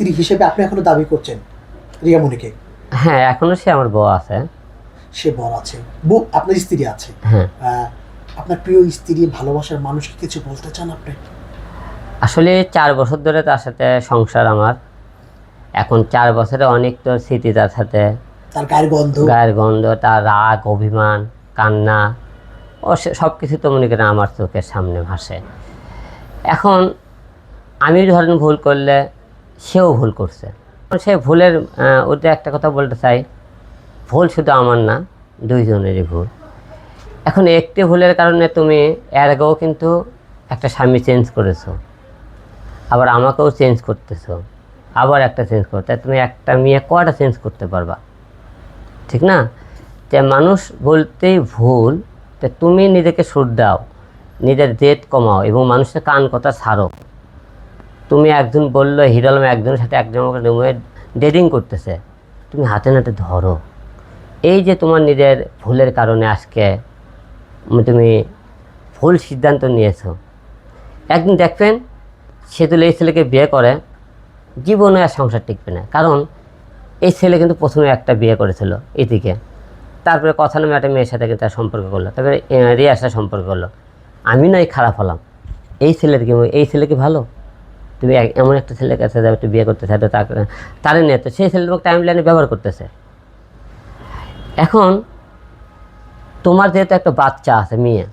স্ত্রী হিসেবে আপনি এখনও দাবি করছেন রিয়ামণিকে? হ্যাঁ এখনও সে আমার বউ আছে। সে বর আছে। বউ আপনার স্ত্রী আছে। হ্যাঁ। আপনার প্রিয় স্ত্রী ভালোবাসার মানুষকে কিছু বলতে চান আপনি? আসলে চার বছর ধরে তার সাথে সংসার আমার। এখন চার বছরে অনেক তো স্মৃতি তার সাথে। তার গায়ের গন্ধ? গায়ের গন্ধ তার রাগ অভিমান কান্না ও সব কিছু তো মনে করেন আমার চোখের সামনে ভাসে। এখন আমি ধরেন ভুল করলে সেও ভুল করছে। সে ভুলের ওতে একটা কথা বলতে চাই। ভুল শুধু আমার না, দুইজনেরই ভুল। এখন একটি ভুলের কারণে তুমি এর আগেও কিন্তু একটা স্বামী চেঞ্জ করেছ। আবার আমাকেও চেঞ্জ করতেছো। আবার একটা চেঞ্জ করতে তুমি একটা মেয়ে কটা চেঞ্জ করতে পারবা? ঠিক না? যে মানুষ বলতেই ভুল, তো তুমি নিজেকে সুর দাও, নিজের জেদ কমাও এবং মানুষের কান কথা ছাড়ো। তুমি একজন বলল, হিরো একজনের সাথে একজন রুমে ডেটিং করতেছে। তুমি হাতে নাতে ধরো। এই যে তোমার নিজের ভুলের কারণে আজকে তুমি ভুল সিদ্ধান্ত নিয়েছো। একদিন দেখবেন সে তুলে এই ছেলেকে বিয়ে করে, জীবনে আর সংসার টিকবে না। কারণ এই ছেলে কিন্তু প্রথমে একটা বিয়ে করেছিল এদিকে। তারপরে কথা নামে একটা মেয়ের সাথে তার সম্পর্ক করল। তারপরে রিয়ার সাথে সম্পর্ক করল। আমি নয়, খারাপ হলাম। এই ছেলের কি, এই ছেলে কি ভালো? তুমি এমন একটা ছেলের কাছে যাবে, একটু বিয়ে করতে চাই তো তাকে তারে নিয়ে তো সেই ছেলে তোমাকে টাইম লাইনে ব্যবহার করতেছে। এখন তোমার যেহেতু একটা বাচ্চা আছে, মেয়ে,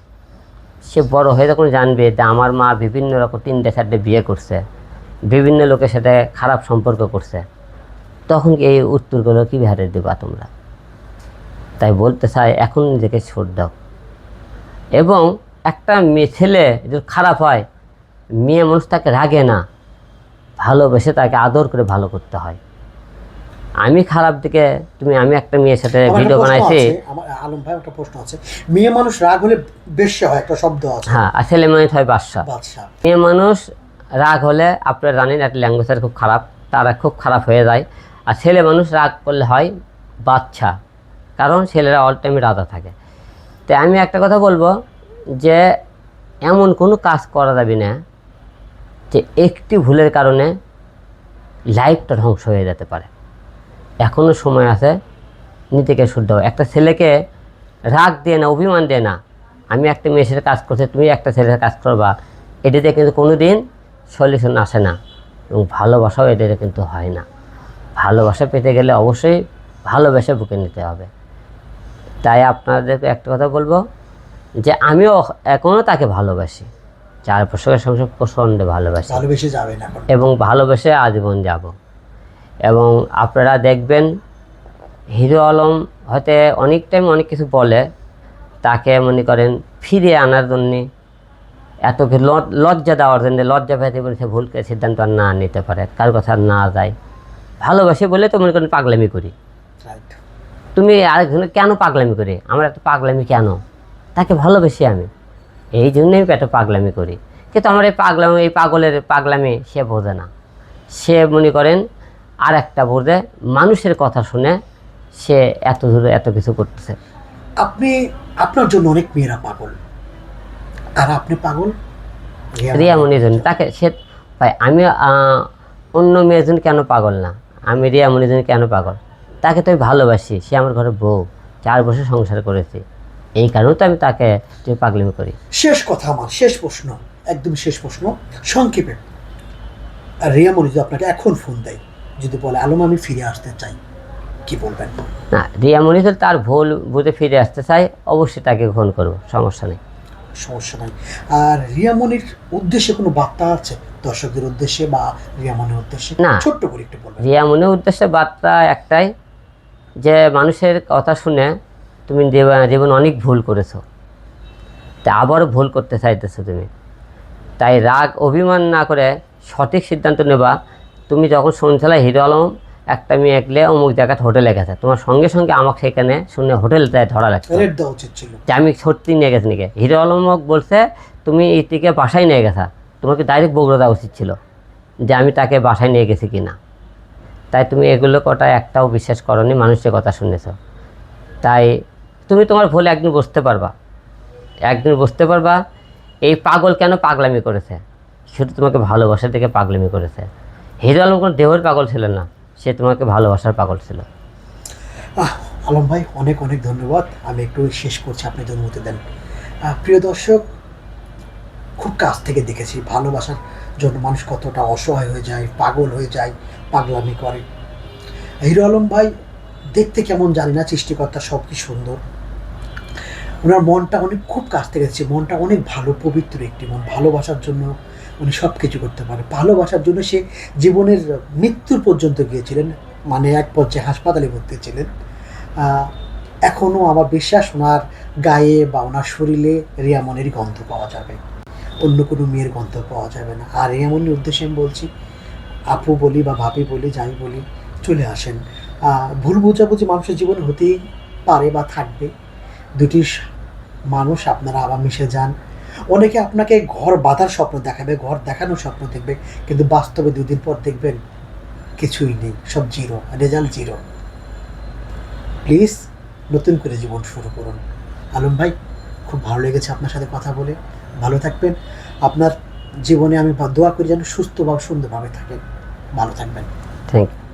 সে বড় হয়ে যখন জানবে যে আমার মা বিভিন্ন রকম তিনটে, চারটে বিয়ে করছে, বিভিন্ন লোকের সাথে খারাপ সম্পর্ক করছে, তখন এই উত্তরগুলো কী কীভাবে দেবা তোমরা? তাই বলতে চাই, এখন নিজেকে ছোট দাও। এবং একটা মেয়ে, ছেলে যদি খারাপ হয়, মেয়ে মানুষ তাকে রাগে না। ভালোবেসে তাকে আদর করে ভালো করতে হয়। আমি খারাপ দিকে তুমি আমি একটা মেয়ের সাথে ভিডিও বানাইছি। আমার আলম ভাই একটা প্রশ্ন আছে। মেয়ে মানুষ রাগ হলে বেশ্যা হয় একটা শব্দ আছে। হ্যাঁ আর ছেলে মানুষ হয় বাদশা। বাদশা। মেয়ে মানুষ রাগ হলে আপনারা জানেন একটা ল্যাঙ্গুয়েজের খুব খারাপ তারা খুব খারাপ হয়ে যায়। আর ছেলে মানুষ রাগ করলে হয় বাচ্চা কারণ ছেলেরা অল টাইমে রাজা থাকে। তো আমি একটা কথা বলব যে এমন কোনো কাজ করা যাবে না যে একটি ভুলের কারণে লাইফটা ধ্বংস হয়ে যেতে পারে। এখনও সময় আছে, নিজেকে শুদ্ধ একটা ছেলেকে রাগ দিয়ে না, অভিমান দিয়ে না, আমি একটা মেয়ের কাজ করছি, তুমি একটা ছেলের কাজ করবা এটিতে কিন্তু কোনো দিন সলিউশন আসে না এবং ভালোবাসাও এটিতে কিন্তু হয় না। ভালোবাসা পেতে গেলে অবশ্যই ভালোবেসে বুকে নিতে হবে। তাই আপনাদেরকে একটা কথা বলব যে আমিও এখনও তাকে ভালোবাসি। চার বছরের সংসার প্রচণ্ড ভালোবাসি। ভালোবেসে যাবে না এখন। এবং ভালোবেসে আজীবন যাব। এবং আপনারা দেখবেন হিরো আলম হয়তো অনেক টাইম অনেক কিছু বলে তাকে মনে করেন ফিরে আনার জন্যে এত লজ্জা দেওয়ার জন্য লজ্জা পেতে বলে সে ভুলকে সিদ্ধান্ত আর না নিতে পারে কার কথা আর না যায়। ভালোবাসে বলে তো মনে করেন পাগলামি করি। তুমি আরেকজনে কেন পাগলামি করি? আমার একটা পাগলামি কেন? তাকে ভালোবেসি আমি। এই জন্যই আমি এত পাগলামি করি। কিন্তু আমার এই পাগলামি এই পাগলের পাগলামি সে বোঝে না। সে মনে করেন আর একটা বোঝে মানুষের কথা শুনে সে এত দূরে এত কিছু করতেছে। আপনি আপনার জন্য অনেক মেয়েরা পাগল। আর আপনি পাগল? রিয়া রিয়া মনির জন্য তাকে সে ভাই আমি অন্য মেয়ের জন্য কেন পাগল না? আমি রিয়া জন্য কেন পাগল? তাকে তো আমি ভালোবাসি সে আমার ঘরে বউ চার বছর সংসার করেছি। এই কারণে তো আমি তাকে পাগলামি করি। শেষ কথা আমার শেষ প্রশ্ন একদম শেষ প্রশ্ন। সংক্ষেপে। আর রিয়া মনি যদি আপনাকে এখন ফোন দেয় যদি বলে আলম আমি ফিরে আসতে চাই। কি বলবেন? না রিয়া মনি তো তার ভুল বুঝে ফিরে আসতে চাই অবশ্যই তাকে গ্রহণ করব সমস্যা নেই। সমস্যা নাই। আর রিয়া মনির উদ্দেশ্যে কোনো বার্তা আছে? দর্শকদের উদ্দেশ্যে বা রিয়া মনির উদ্দেশ্যে? না। ছোট্ট করে একটু বলবেন। রিয়া মনির উদ্দেশ্যে বার্তা একটাই যে মানুষের কথা শুনে তুমি জীব- জীবনে অনেক ভুল করেছ। তা আবারও ভুল করতে চাইতেছো তুমি। তাই রাগ অভিমান না করে সঠিক সিদ্ধান্ত নেবা। তুমি যখন শুনছিলে হিরো আলম একটা মেয়ে একলে অমুক জায়গায় হোটেলে গেছে। তোমার সঙ্গে সঙ্গে আমাকে সেখানে শুনে হোটেলটায় ধরা লাগছে। যে আমি সত্যি নিয়ে গেছি নাকি? হিরো আলমক বলছে তুমি ইতিকে বাসায় নিয়ে গেছা। তোমাকে ডাইরেক্ট বগুড়া দেওয়া উচিত ছিল যে আমি তাকে বাসায় নিয়ে গেছি কি না তাই তুমি এগুলো কটা একটাও বিশ্বাস করনি মানুষের কথা শুনেছ। তাই তুমি তোমার ভুল একদিন বুঝতে পারবা। একদিন বুঝতে পারবা, এই পাগল কেন পাগলামি করেছে? শুধু তোমাকে ভালোবাসা থেকে পাগলামি করেছে। হিরো আলম কোনো দেহের পাগল ছিল না, সে তোমাকে ভালোবাসার পাগল ছিল। আলম ভাই, অনেক অনেক ধন্যবাদ। আমি একটু শেষ করছি আপনি অনুমতি দেন প্রিয় দর্শক, খুব কাছ থেকে দেখেছি ভালোবাসার জন্য মানুষ কতটা অসহায় হয়ে যায়, পাগল হয়ে যায়, পাগলামি করে। হিরো আলম ভাই, দেখতে কেমন জানি না, সৃষ্টিকর্তা সব কি সুন্দর। ওনার মনটা অনেক খুব কাছ থেকে মনটা অনেক ভালো, পবিত্র একটি মন। ভালোবাসার জন্য উনি সব কিছু করতে পারে। ভালোবাসার জন্য সে জীবনের মৃত্যুর পর্যন্ত গিয়েছিলেন মানে এক পর্যায়ে হাসপাতালে ভর্তি ছিলেন। এখনও আমার বিশ্বাস ওনার গায়ে বা ওনার শরীরে রিয়ামনের গন্ধ পাওয়া যাবে। অন্য কোনো মেয়ের গন্ধ পাওয়া যাবে না। আর রিয়ামনের উদ্দেশ্যে আমি বলছি, আপু বলি বা ভাবি বলি, যাই বলি, চলে আসেন। ভুল বোঝাবুঝি মানুষের জীবনে হতেই পারে বা থাকবে। দুটি মানুষ আপনারা আবার মিশে যান। অনেকে আপনাকে ঘর বাঁধার স্বপ্ন দেখাবে, ঘর দেখানোর স্বপ্ন দেখবে, কিন্তু বাস্তবে দুদিন পর দেখবেন কিছুই নেই, সব জিরো রেজাল্ট জিরো। প্লিজ নতুন করে জীবন শুরু করুন। আলম ভাই, খুব ভালো লেগেছে আপনার সাথে কথা বলে। ভালো থাকবেন। আপনার জীবনে আমি দোয়া করি যেন সুস্থ বা সুন্দরভাবে থাকেন। ভালো থাকবেন। Thank you